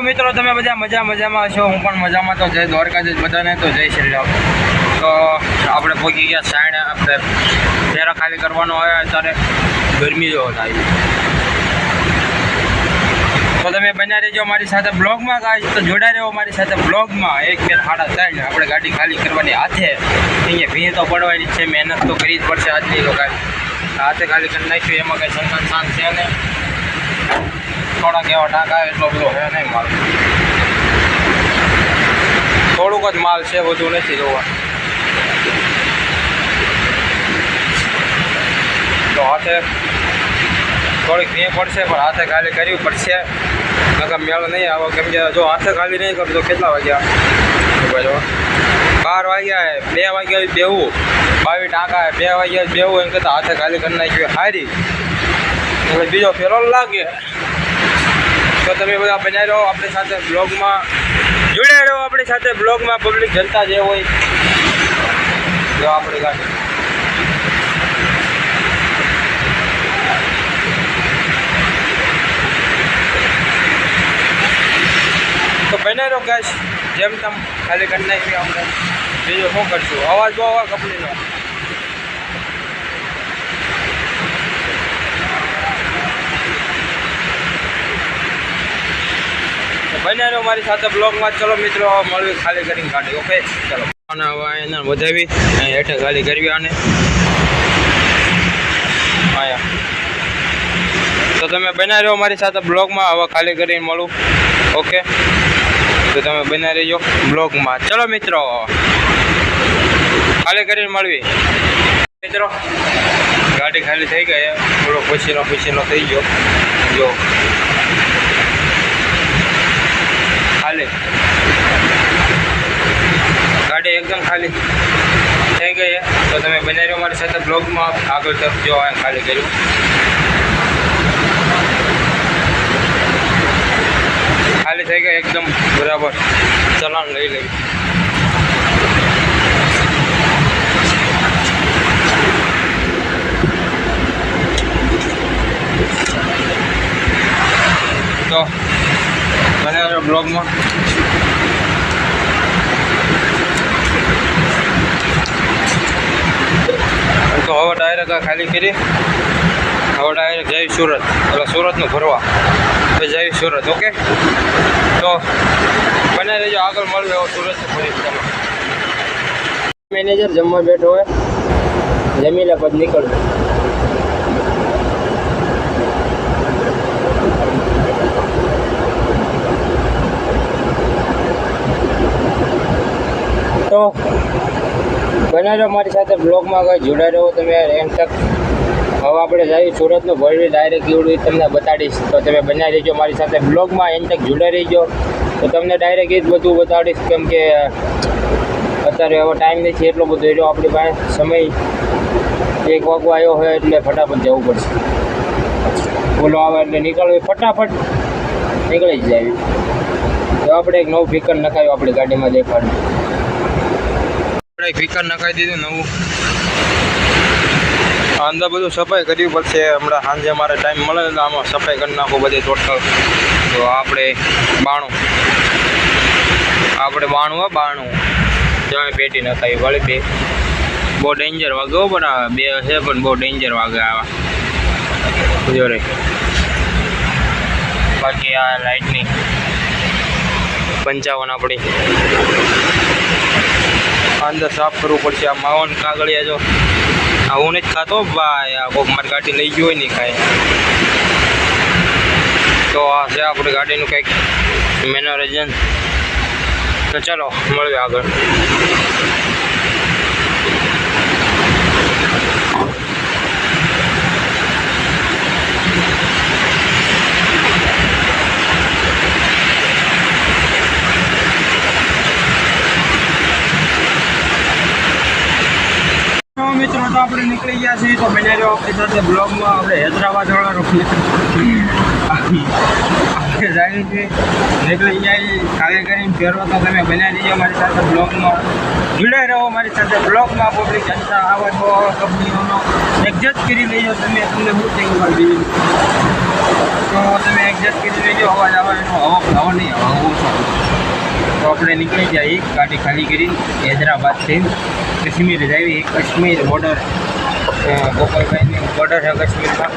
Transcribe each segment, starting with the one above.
મિત્રો, તમે બધા મજા મજામાં છો હું પણ મજામાં તો જય દ્વારકાધીશ બધાને, તો જય શ્રી રામ. તો આપણે પહોંચી ગયા સાઈડ આપણે ફેરા ખાલી કરવાનો હોય, અત્યારે ગરમી જેવો થાય તો તમે બન્યા રહેજો મારી સાથે બ્લોગમાં ગાય તો જોડાઈ રહ્યો મારી સાથે બ્લોગમાં. એક, બે, સાડા ત્રણ. આપણે ગાડી ખાલી કરવાની હાથે. અહીંયા ભીડ તો પડવાની છે, મહેનત તો કરવી જ પડશે આજની લોકો હાથે ખાલી કરી નાખ્યું, એમાં કંઈ સંતાન શાંત છે નહીં. થોડાક એવા ટાંકા એટલો બધો હે નહીં માલ થોડુંક જ માલ છે બધું નથી જોવા તો હાથે થોડીક ભીં પડશે પણ હાથે ખાલી કરવી પડશે નકર મેળ નહીં આવો કેમ કે જો હાથે ખાલી નહીં કરતો તો કેટલા વાગ્યા ઊભા જો બાર વાગ્યા હે બે વાગ્યા બેવું બાવીસ ટાંકા હે બે વાગ્યા બેવું એમ કરતાં હાથે ખાલી કરી નાખ્યું હારી એટલે બીજો ફેરો લાગે તો તમે બધા બન્યા રહો આપણી સાથે બ્લોગમાં જોડાય રહો આપણી સાથે બ્લોગમાં પબ્લિક જનતા જે હોય. જો આપણી ગાડી તો બન્યા રહો ગેસ જેમ તેમ ખાલી કરી નાખીએ આપણે. બીજું શું કરશું? અવાજ બહુ આવે કંપનીનો રહો મારી સાથે બ્લોગમાં. ચલો મિત્રો મળવી ખાલી કરીને કાઢી ઓકે ચલો. અને હવે એને વધાવી. અહીં હેઠે ખાલી કરવી આને. આયા. તો તમે બનાવ્યો મારી સાથે બ્લોગમાં. હવે ખાલી કરીને મળું. ઓકે તો તમે બનાવી રહેજો બ્લોગમાં. ચલો મિત્રો. ખાલી કરીને મળવી. મિત્રો, ગાડી ખાલી થઈ ગઈ. થોડો પછીનો પછીનો થઈ ગયો. જો. ખાલી ગાડી એકદમ ખાલી થઈ ગઈ છે. તો તમે બને રહ્યો મારી સાથે બ્લોગમાં. આગળ તરફ જો આ ખાલી કર્યું. ખાલી થઈ ગઈ એકદમ બરાબર. ચલાણ લઈ લઈ તો બને રહ્યો બ્લોગમાં તો હવે ડાયરેક્ટ આ ખાલી કરી હવે ડાયરેક્ટ જઈ સુરત એટલે સુરતનું ભરવા. તો જઈ સુરત, ઓકે? તો બને રહેજો, આગળ મળવે હવે સુરત ફરી ચાલો મેનેજર જમવા બેઠો હોય જમી લે પછી નીકળવે તો બને રહો મારી સાથે બ્લોગમાં કઈ જોડાઈ રહો, તમે એન્ડ તક હવે આપણે જઈએ સુરતનું ભરવી ડાયરેક્ટ એવડું તમને બતાડીશ. તો તમે બનાવી રહેજો મારી સાથે બ્લોગમાં એન્ડ તક જોડાઈ રહીજો. તો તમને ડાયરેક્ટ એ જ બધું બતાડીશ, કેમ કે અત્યારે હવે ટાઈમ નથી, એટલો બધો એટલો આપણી પાસે સમય એક વાગવા આવ્યો હોય એટલે ફટાફટ જવું પડશે. બોલો આવે એટલે નીકળવું ફટાફટ નીકળી જ જાય. તો આપણે એક નવું ફિકર નખાયું આપણી ગાડીમાં દેખાડ્યું આપણે એક ફિકર નખાઈ દીધું, નવું. અંદર બધું સફાઈ કરવી પડશે. હમણાં સાંજે મારે ટાઈમ મળે એટલે આમાં સફાઈ કરી નાખો બધી ટોટલ તો આપણે બાણું. આપણે બાણું હોય બાણું. ત્યાં પેટી નખાવી વળી બે. બહુ ડેન્જર વાગે પણ બે છે પણ બહુ ડેન્જર વાગે આવા. જો રે. બાકી આ લાઇટની પંચાવન આપણી. અંદર સાફ કરવું પડશે. આ માવન કાગળિયા જો. આ હું નથી ખાતો. ભાઈ, આ કોક મારી ગાડી લઈ ગયો હોય નહીં કાંઈ તો આ છે આપણી ગાડીનું કંઈક મેનોરેજન તો ચાલો, મળીએ આગળ. મિત્રો, તો આપણે નીકળી ગયા છીએ. તો બન્યા રહ્યો આપણી સાથે બ્લોગમાં. આપણે હૈદરાબાદ વાળા આપણે જાય છે. નીકળી ગયા ખાલી કરીને ફેરવો તો તમે બન્યા રહીજો મારી સાથે બ્લોગમાં. જોડાઈ રહો મારી સાથે બ્લોગમાં. પબ્લિક જનતા આવા જો કંપનીઓનો એડજસ્ટ કરી લેજો. તમે તમને શું થયું મારી બીજું? તો તમે એડજસ્ટ કરી લેજો. અવાજ આવે એનો. હવા હવા નહીં, હવા ઓછો. તો આપણે નીકળી જઈએ ગાડી ખાલી કરી હૈદરાબાદથી કાશ્મીર જાવી, કાશ્મીર બોર્ડર ગોપાલભાઈની બોર્ડર છે કાશ્મીરમાં.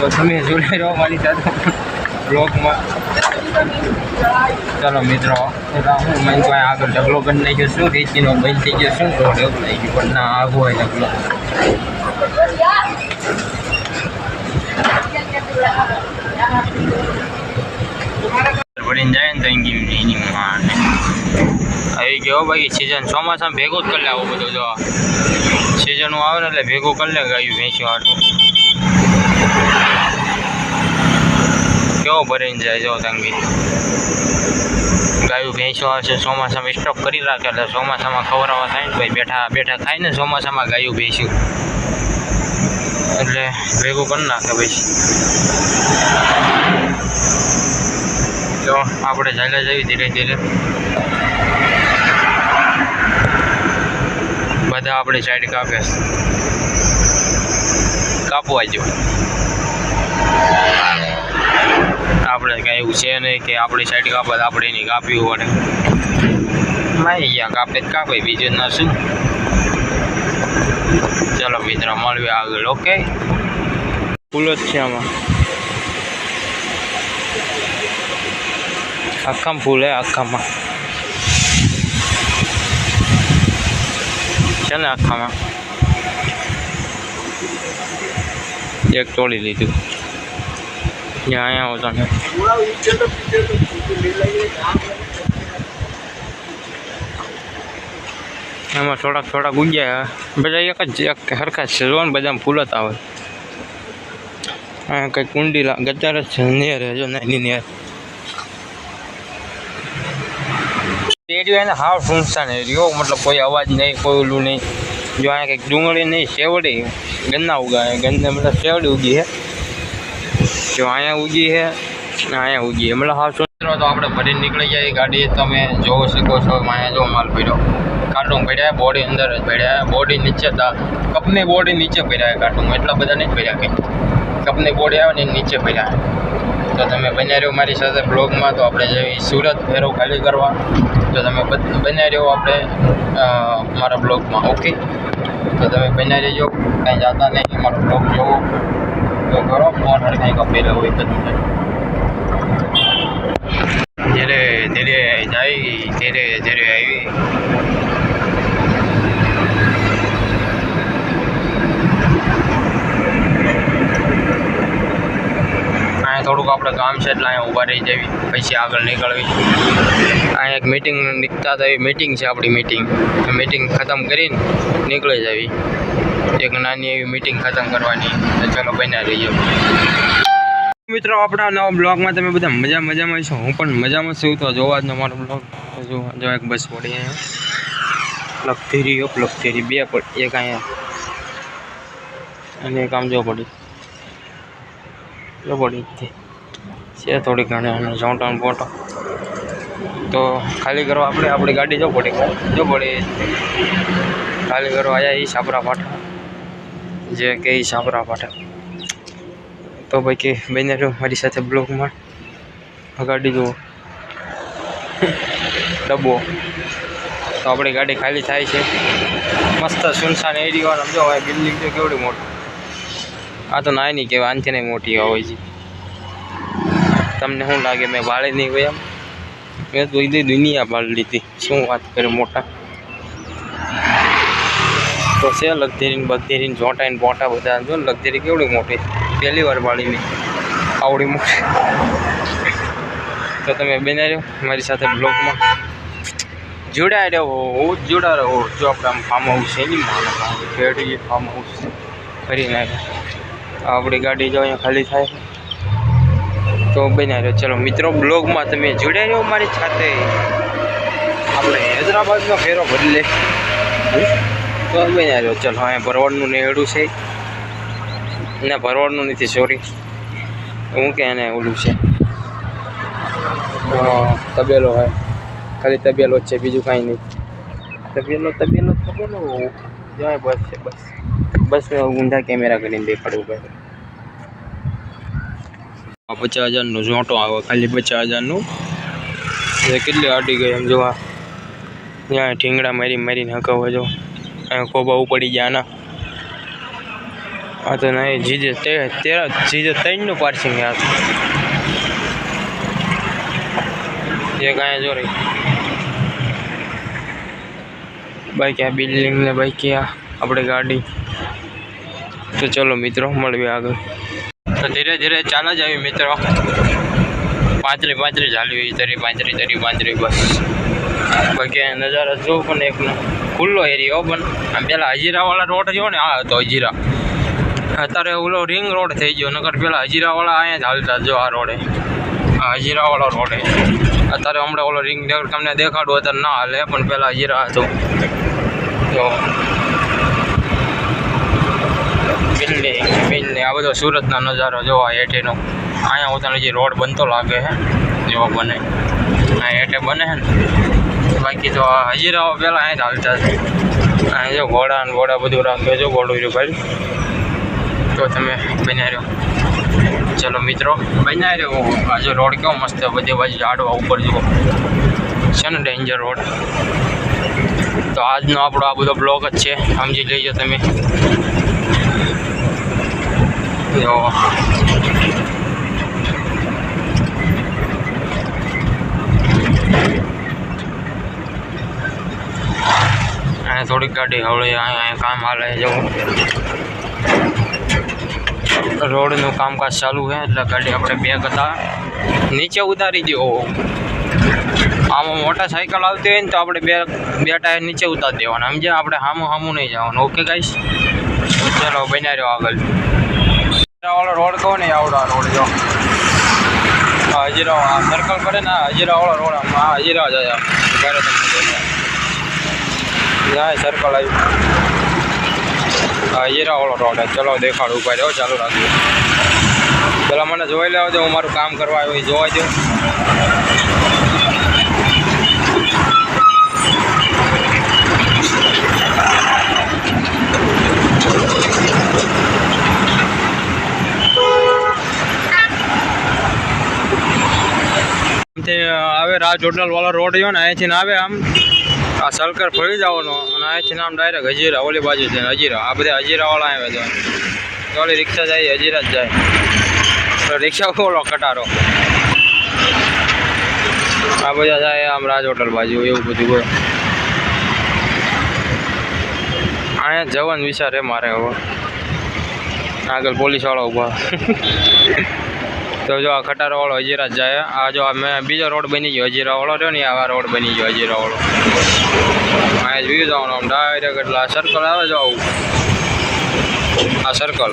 તો તમે જોડાઈ રહો મારી સાથે બ્લોગમાં ચાલો મિત્રો એટલે હું મને તો અહીંયા આગળ ઢગલો કરી નાખ્યો શું રીતિનો બંધ થઈ ગયો શું તો ઢગલો આવી ગયો, પણ ના આગો હોય ઢગલો. ભરીને જાય ને તો એની માં આવી ગયો બાકી સિઝન ચોમાસામાં ભેગું જ કરી લે આવું બધું જો સિઝનો આવે ને એટલે ભેગું કરી લે ગાયું ભેંસ્યું આટલું કેવો ભરીને જાય જો તંગી ગાયું ભેંસો હશે ચોમાસામાં સ્ટોક કરી રાખે એટલે ચોમાસામાં ખવડાવવા થાય ને ભાઈ, બેઠા બેઠા ખાય ને ચોમાસામાં ગાયું ભેંસ્યું એટલે ભેગું કરી નાખે ભાઈ. આપણે ચાલ્યા જઈએ ધીરે ધીરે. બધા આપણી સાઈડ કાપે. કાપવા જો. આપણે કાંઈ એવું છે નહીં કે આપણી સાઈડ કાપે આપણે એની કાપવી પડે માય ગયા કાપે જ કાપે બીજું ના શું? ચલો મિત્ર મળવી આગળ ઓકે ફૂલ જ છે આમાં. આખામાં ફૂલ હે આખામાં છે ને આખામાં એક તોડી લીધું ત્યાં અહીંયા આવતો ને એમાં થોડાક થોડાક ઉગ્યા બધા એક જ એક સરખા છે જો ને બધામાં ફૂલ જ આવે અહીંયા કંઈક કુંડી ગચાર જ છે નેર હજુ નાની નેર રેડિયો એને હાવ સુનસાન રહ્યો મતલબ કોઈ અવાજ નહીં, કોઈ ઓલું નહીં. જો અહીંયા કંઈક ડુંગળી નહીં, શેવડી ગન્ના ઉગાય ગન્ના મતલબ શેવડી ઉગી છે જો અહીંયા ઉગી છે અહીંયા ઉગી મતલબ હાવ સુંદર તો આપણે ભરીને નીકળી જાય ગાડી. તમે જોઈ શકો છો, અહીંયા જો માલ પડ્યો કાર્ટૂન પડ્યા બોડી અંદર જ પડ્યા બોડી નીચે કપની બોડી નીચે પડ્યા કાર્ટૂન. એટલા બધા નહીં પડ્યા કંઈ કપની બોડી આવે ને નીચે પડ્યા તો તમે બન્યા રહ્યો મારી સાથે બ્લોગમાં. તો આપણે જઈએ સુરત ફેરો ખાલી કરવા, તો તમે બન્યા રહ્યો આપણે મારા બ્લોગમાં, ઓકે? તો તમે બન્યા રહેજો. કાંઈ જાતા નહીં મારો બ્લોગ જોવો. તો કરો, ફોન હરખાઈ અપેલો હોય બધું ધીરે ધીરે જાય ધીરે ધીરે આવી થોડુંક આપણે કામ છે એટલે અહીંયા ઊભા રહી જવી, પછી આગળ નીકળવી. અહીંયા એક મિટિંગ નીકળતા તો મિટિંગ છે આપણી મિટિંગ મીટિંગ ખતમ કરીને નીકળી જવી. એક નાની એવી મીટિંગ ખતમ કરવાની. તો ચલો બન્યા રહીએ. મિત્રો, આપણા નવા બ્લોગમાં તમે બધા મજા, મજામાં છો? હું પણ મજામાં છું. તો જોવા જ મારો બ્લોગ. જો એક બસ પડી અહીંયા. લખતેરી અપ લખતેરી બે પડી, એક અહીંયા. અને એક આમ જો પડી. જો પડી છે થોડી ઘણી, અને જોટાણ બોટો. તો ખાલી કરવા આપણે, આપણી ગાડી જો પડી. જો પડી. ખાલી કરવા આવ્યા એ સાપરા પાઠા જે કે એ સાપરા પાઠા તો કે બને રહ્યો મારી સાથે બ્લોગમાં ગાડી જુઓ. ડબ્બો. તો આપણી ગાડી ખાલી થાય છે. મસ્ત સુનસાન એરિયો સમજો બિલ્ડિંગ તો કેવડી મોટી. આ તો નાની નહીં કહેવાય, આનથી નહીં મોટી હોય છે. તમને શું લાગે, મેં ભાડે નહીં હોય એમ? મેં તો એ દુનિયા ભાડ લીધી. શું વાત કરે મોટા? તો છે લગધેરી બગધેરી જોટાઈને પોટા બધા. જો ને લગધેરી કેવડી મોટી? પહેલી વાર પાડીની આવડી મોટી. તો તમે બન્યા રહ્યો મારી સાથે બ્લોગમાં. જોડાઈ રહ્યો હું જ જોડા રહો. જો આપણે આમ ફાર્મ હાઉસ છે ને ખેડી ફાર્મ હાઉસ ફરી નાખે આપણી ગાડી જો અહીંયા ખાલી થાય. તો બન્યા રહ્યો ચલો મિત્રો, બ્લોગમાં તમે જોડાઈ રહ્યો મારી સાથે. આપણે હૈદરાબાદનો ફેરો ભરી લે. તો બન્યા રહ્યો ચલો, અહીંયા ભરવાડનું નેહડું છે. ના, ભરવાડનું નથી સોરી હું કે એને ઓલું છે. તબેલો હોય. ખાલી તબેલો જ છે, બીજું કાંઈ નહીં. તબેલો તબેલો તબેલો. જાય, બસ છે, બસ. બસ ઊંધા કેમેરા કરીને દેખાડવું પડે આ પચાસ હજારનું ઝોંટો આવે ખાલી પચાસ હજારનું. એ કેટલી અડી ગઈ એમ જોવા ત્યાં ઠીંગડા મારી મારીને હકાવો જો. ખોબા ઉપડી ગયા ના આ તો નહીં જીજે તે જીજે ત્રણનું પાર્સિંગ યાર જે કાંઈ જો રહી. બાઈક આ બિલ્ડિંગ ને બાઈક આ આપણે ગાડી. તો ચલો મિત્રો, મળીએ આગળ. તો ધીરે ધીરે ચાલે જ આવી મિત્રો. પાંત્રી પાંત્રી ચાલવી તરી પાંત્રી તરી પાંત્રી, બસ. બાકી આ નજારા જો પણ એક ખુલ્લો એરિયો પણ. આમ પેલા હજીરાવાળા રોડ જો ને આ હતો હજીરા. અત્યારે ઓલો રિંગ રોડ થઈ ગયો, નકર પેલા હજીરાવાળા અહીંયા જ હાલતા જો આ રોડે આ હજીરાવાળો રોડે અત્યારે હમણાં ઓલો રિંગ તમને દેખાડું, અત્યારે ના હાલે, પણ પેલા હજીરા હતું. તો બિલ્ડિંગ બિલ્ડિંગ, આ બધો સુરતનો નજારો જોવા હેઠેનો. અહીંયા ઉતાને જે રોડ બનતો લાગે છે જેવો બને. આ હેઠે બને છે ને. બાકી તો હજીરાઓ પહેલાં અહીંયા જ હાલતા છે. અહીંયા જો ઘોડા ને ઘોડા બધું રાખે જો ઘોડું રહ્યું ભાઈ. તો તમે બન્યા રહ્યો ચલો મિત્રો બન્યા રહ્યો આજે રોડ કેવો મસ્ત બધી બાજુ ઝાડવા ઉપર જુઓ. છે ને ડેન્જર રોડ તો આજનો આપણો આ બધો બ્લોક જ છે, સમજી લેજો તમે. થોડીક ગાડી હવે કામ હાલે જવું રોડનું કામકાજ ચાલુ છે, એટલે ગાડી આપણે બે હતા. નીચે ઉતારી દો આમાં મોટર સાયકલ આવતી હોય ને તો આપણે બે બે ટાયર નીચે ઉતારી દેવાના. સમજે આપણે હામું હામું નહીં જવાનું. ઓકે ગાઈશ ચલો, બન્યા રહ્યો આગળ. વાળો રોડ કહો ને, આવડો આ રોડ, જો. હા હજીરા આ સર્કલ પડે ને, આ હજીરા વાળો રોડ આમ, આ હજીરા જ આમ ઘરે તમને દેખાય. જાય સર્કલ આવ્યું વાળો રોડ છે. ચલો, દેખાડું ઊભા રહ્યો ચાલુ રાખજો. પેલા મને જોઈ લેવા દે, હું મારું કામ કરવા આવ્યો એ જોવા દો. આવે, રાજ હોટલ વાળો રોડ રહ્યો ને, અહીંથી આવે આમ. આ સલકર ફરી જવાનો અને અહીંથી નામ ડાયરેક્ટ હજીરા, ઓલી બાજુ છે, હજીરા. આ બધા હજીરાવાળા આવ્યા આવે તો ઓલી રિક્ષા જાય, હજીરા જ જાય. રિક્ષા ઓલો કટારો. આ બધા જાય આમ રાજ હોટલ બાજુ, એવું બધું હોય. અહીંયા જવાનું વિચાર એ મારે હવે. આગળ પોલીસવાળા ઊભા. તો જો આ ખટારા વાળો હજીરા જ જાય. આ જો અમે બીજો રોડ બની ગયો, હજીરા વાળો રહ્યો ને, આ રોડ બની ગયો, હજીરા વાળો. અહીંયા જોયું જવાનું, આમ ડાયરેક્ટ એટલે આ સર્કલ આવે જો આવું. આ circle